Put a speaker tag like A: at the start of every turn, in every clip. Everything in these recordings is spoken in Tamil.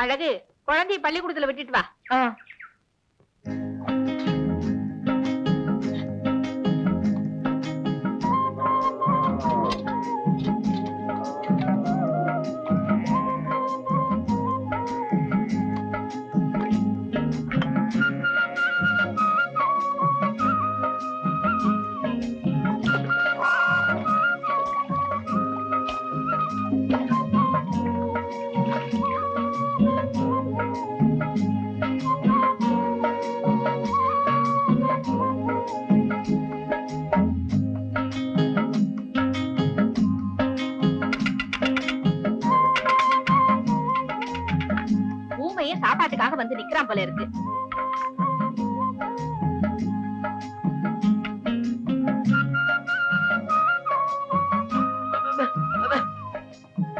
A: அழகு. குழந்தைய பள்ளிக்கூடத்துல விட்டுட்டு வா. ஊமையே வந்து நிக்கிறான் போல இருக்கு.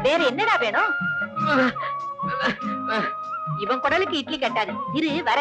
A: வேற என்னடா வேணும்? இவன் குடலுக்கு இட்லி கட்டாது. இரு வர.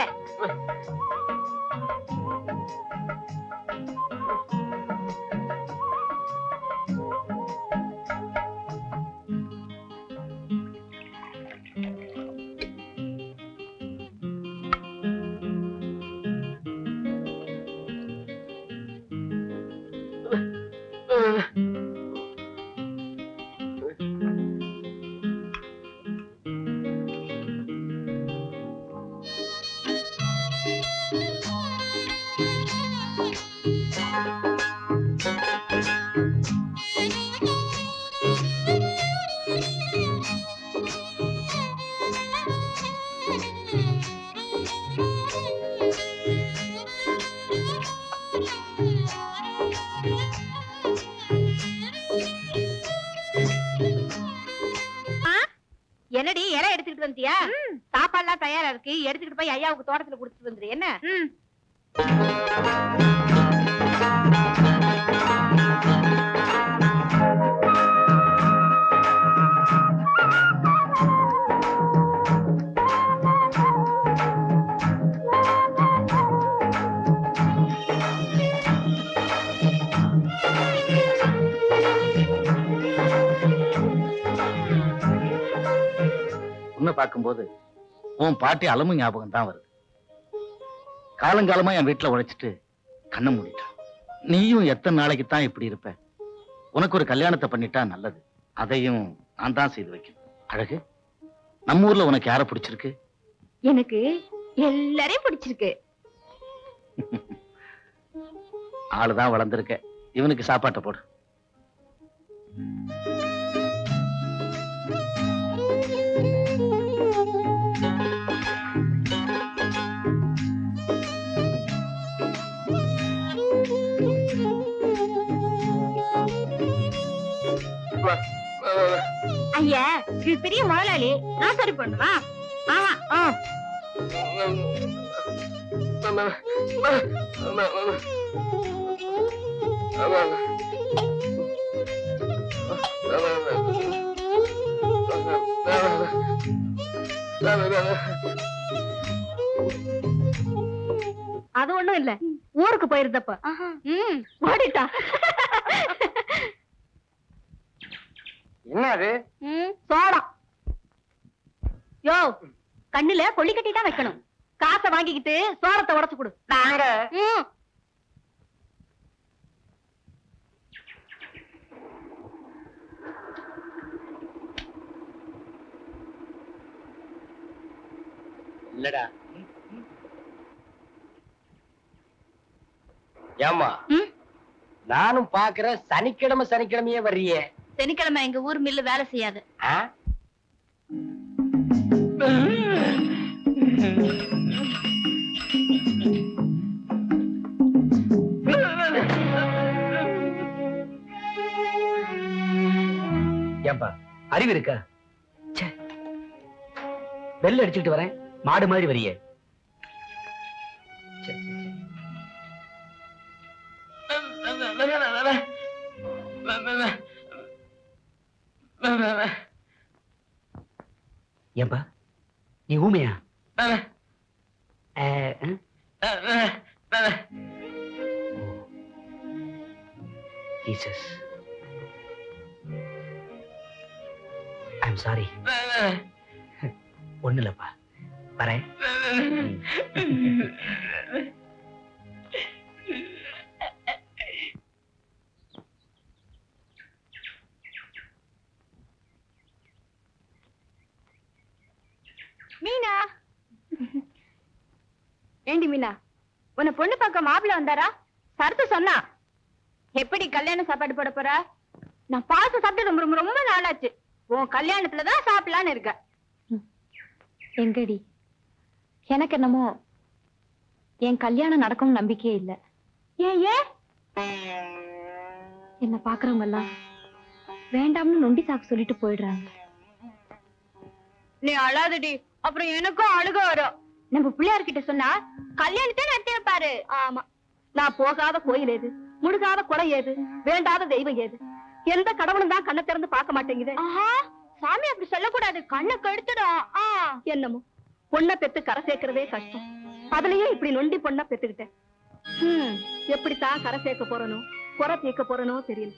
A: என்னடி இலை எடுத்துக்கிட்டு வந்தியா? சாப்பாடுலாம் தயாரா இருக்கு? எடுத்துக்கிட்டு போய் ஐயாவுக்கு தோட்டத்துல குடுத்துட்டு வந்துரு. என்ன?
B: உன்னை பார்க்கும்போது உன் பாட்டி அலமு ஞாபகம் தான் வருது. காலங்காலமா என் வீட்டுல உழைச்சிட்டு கண்ணை மூடிட்டான். நீயும் எத்தனை நாளைக்கு தான் இப்படி இருப்ப? உனக்கு ஒரு கல்யாணத்தை பண்ணிட்டா நல்லது. அதையும் நான் தான் செய்து வைக்கணும். அழகு நம்ம ஊர்ல உனக்கு யார பிடிச்சிருக்கு?
A: எனக்கு எல்லாரையும் பிடிச்சிருக்கு.
B: ஆளுதான் வளர்ந்திருக்க. இவனுக்கு சாப்பாட்டை போடு.
A: ஐயா இது பெரிய முதலாளி நான் சரி பண்ணுவா ஆமா ஆ. அது ஒண்ணும் இல்ல ஊருக்கு போயிருந்தப்ப ம், ஓடிட்டா
C: என்ன அது
A: ம், சோளம் யோ கண்ணுல கொள்ளி கட்டி தான் வைக்கணும். காசை வாங்கிக்கிட்டு சோளத்தை உடைச்சு கொடு.
C: நாங்க
A: ம்.
C: இல்லடா. ஏமா
A: ம்?
C: நானும் பாக்குறேன் சனிக்கிழமை சனிக்கிழமையே வர்றியே.
A: சனிக்கிழமை எங்க ஊர் மில்லு வேலை செய்யாது?
C: ஏன்பா அறிவு இருக்கா. பெல் அடிச்சுட்டு வரேன். மாடு மாதிரி வரியே. ச்சே, ஏன்பா? நீ ஊமையா? ஜீசஸ் ஐம் சாரி ஒண்ணு இல்லப்பா வரேன்.
D: மீனா. ஏண்டி மீனா உன்னை பொண்ணு பார்க்க மாப்பிள்ள வந்தாரா? சரத்து சொன்னா. எப்படி கல்யாண சாப்பாடு போட போற? நான் பார்த்து சாப்பிட்டு ரொம்ப ரொம்ப நாளாச்சு. உன் கல்யாணத்துல தான் சாப்பிடலான்னு இருக்க
E: எங்கடி? எனக்கு என்னமோ என் கல்யாணம் நடக்கும் நம்பிக்கையே இல்ல.
D: ஏன் ஏன்?
E: என்ன பாக்குறவங்க எல்லாம் வேண்டாம்னு நொண்டி சாக்கு சொல்லிட்டு போயிடுறாங்க.
D: நீ அழாதடி. அப்புறம் எனக்கும் அழுக வரும். நம்ம பிள்ளையார்கிட்ட சொன்னா கல்யாணத்தை நடத்தி வைப்பாரு. ஆமா. நான் போகாத கோயில் ஏது முழுகாத குலை ஏது வேண்டாத தெய்வம் ஏது எந்த கடவுளும் தான் கண்ணை திறந்து பார்க்க மாட்டேங்குது. சாமி அப்படி சொல்லக்கூடாது. கண்ணை கெடுத்துடும். என்னமோ. பொண்ணை பெத்து கரை சேர்க்கறதே கஷ்டம். அதுலயே இப்படி நொண்டி பொண்ணை பெத்துக்கிட்டேன். ஹம், எப்படித்தான் கரை சேர்க்க போறனோ குறை தீர்க்க போறனோ தெரியல.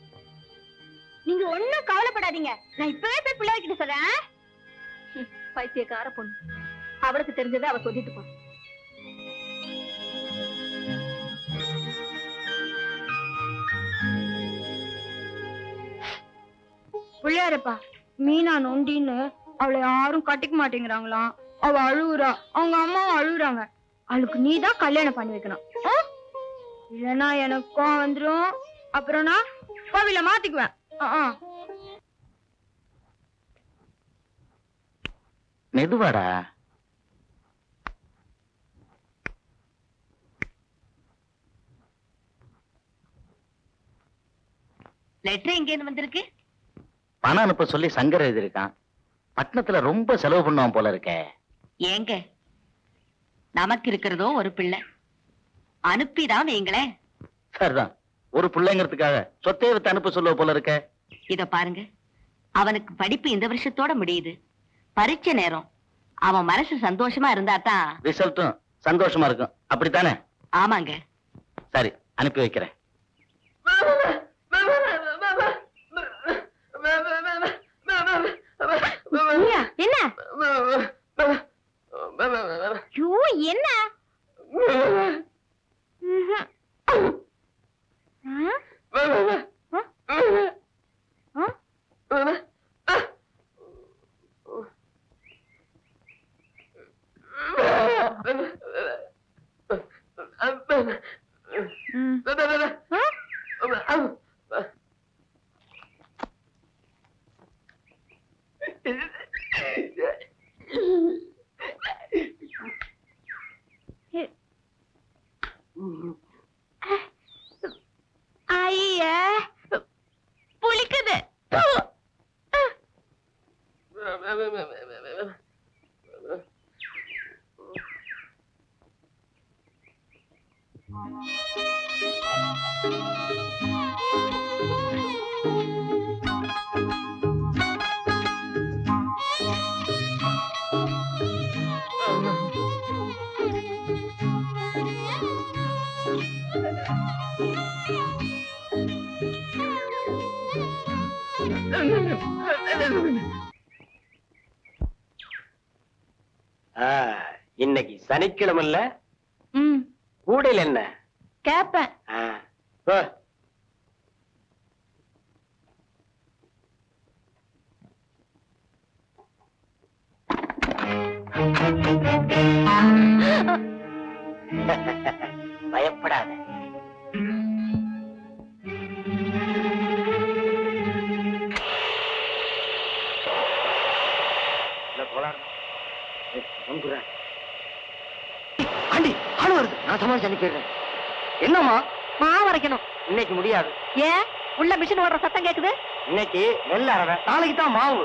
D: நீங்க ஒண்ணும் கவலைப்படாதீங்க. நான் இப்பவே போய் பிள்ளைகிட்ட சொல்றேன் பைத்தியக்கார பொண்ணு. அவளுக்கு தெரிஞ்சதை அவ சொல்லிட்டு போ. பிள்ளையாரப்பா மீனா நொண்டின்னு அவளை யாரும் கட்டிக்க மாட்டேங்கிறாங்களாம் அவ அழுகுறா. அவங்க அம்மாவும் அழுகுறாங்க. அவளுக்கு நீ தான் கல்யாணம் பண்ணி வைக்கணும். இல்லைன்னா எனக்கும் வந்துரும். அப்புறம் நான் கோவில மாத்திக்குவேன் ஆ,
B: மெதுவாடா.
D: லெட்டர் எங்க இருந்து வந்திருக்கு?
B: பணம் அனுப்ப சொல்லி சங்கர் எழுதியிருக்கான். பட்டணத்துல ரொம்ப செலவு பண்ணுவான் போல இருக்கே.
F: ஏங்க? நமக்கு இருக்கிறதோ ஒரு பிள்ளை. அனுப்பிதான் வைங்களேன்
B: சரிதான். ஒரு பிள்ளைங்கிறதுக்காக சொத்தே வித்து அனுப்ப சொல்லுவ போல இருக்க.
F: இத பாருங்க. அவனுக்கு படிப்பு இந்த வருஷத்தோட முடியுது. பரீட்சை நேரம். அவன் மனசு சந்தோஷமா இருந்தா தான்.
B: ரிசல்ட்டும் சந்தோஷமா இருக்கும். அப்படித்தானே?
F: ஆமாங்க.
B: சரி அனுப்பி வைக்கிறேன்?
D: என்ன? ஐயோ என்ன. ஆ?
G: இன்னைக்கு சனிக்கிழமைல
D: ம்.
G: கூடையில் என்ன?
D: கேப்பேன்.
G: பயப்படாத. சமாளிச்சு அனுப்பிடுறேன். என்னம்மா?
D: மாவு அரைக்கணும்
G: இன்னைக்கு முடியாது.
D: ஏன்? உள்ள மிஷின் ஓடுற சத்தம் கேக்குது?
G: இன்னைக்கு நெல் அறவை நாளைக்கு தான் மாவு.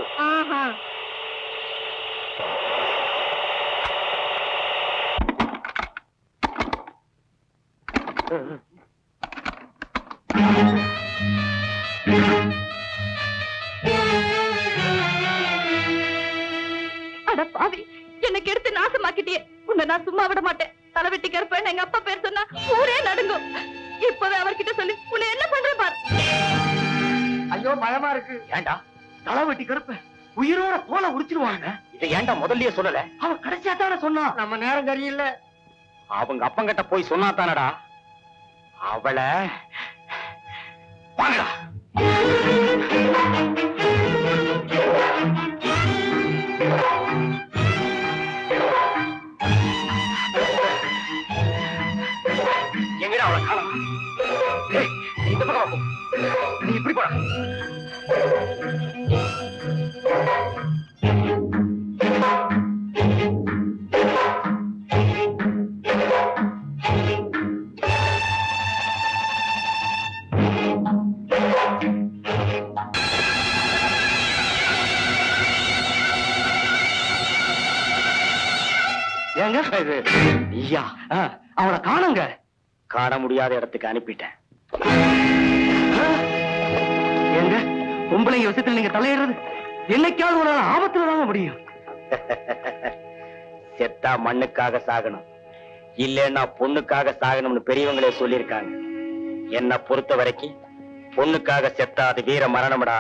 D: அட பாவி எனக்கு எடுத்து நாசமாக்கிட்டியே. உன்னை நான் சும்மா விட மாட்டேன். தலைவெட்டி கருப்பேன் எங்க அப்பா பேர் சொன்னா ஊரே நடுங்கும். இப்பவே அவர்கிட்ட சொல்லி உன்னை என்ன பண்றேன் பாரு.
G: ஐயோ பயமா இருக்கு. ஏண்டா? தலை வெட்டி கருப்ப உயிரோட தோலை உரிச்சிருவாங்க. இதை ஏன்டா முதல்லயே சொல்லல?
C: அவன் கடைசியா தானே சொன்னான்
G: நம்ம நேரம் சரியில்லை. அவங்க அப்பங்கிட்ட போய் சொன்னா தானடா? அவளை ஐயா அவளை காணுங்க. காண முடியாத இடத்துக்கு அனுப்பிட்டேன். ஏங்க பொம்பளைங்க விஷயத்துல நீங்க தலையிடுறது என்னைக்காவது ஒரு ஆபத்துல தாங்க முடியும். செத்தா மண்ணுக்காக சாகணும். இல்லைன்னா பொண்ணுக்காக சாகணும்னு பெரியவங்களே சொல்லியிருக்காங்க. என்ன பொறுத்த வரைக்கும் பொண்ணுக்காக செத்தா அது வீர மரணம்டா.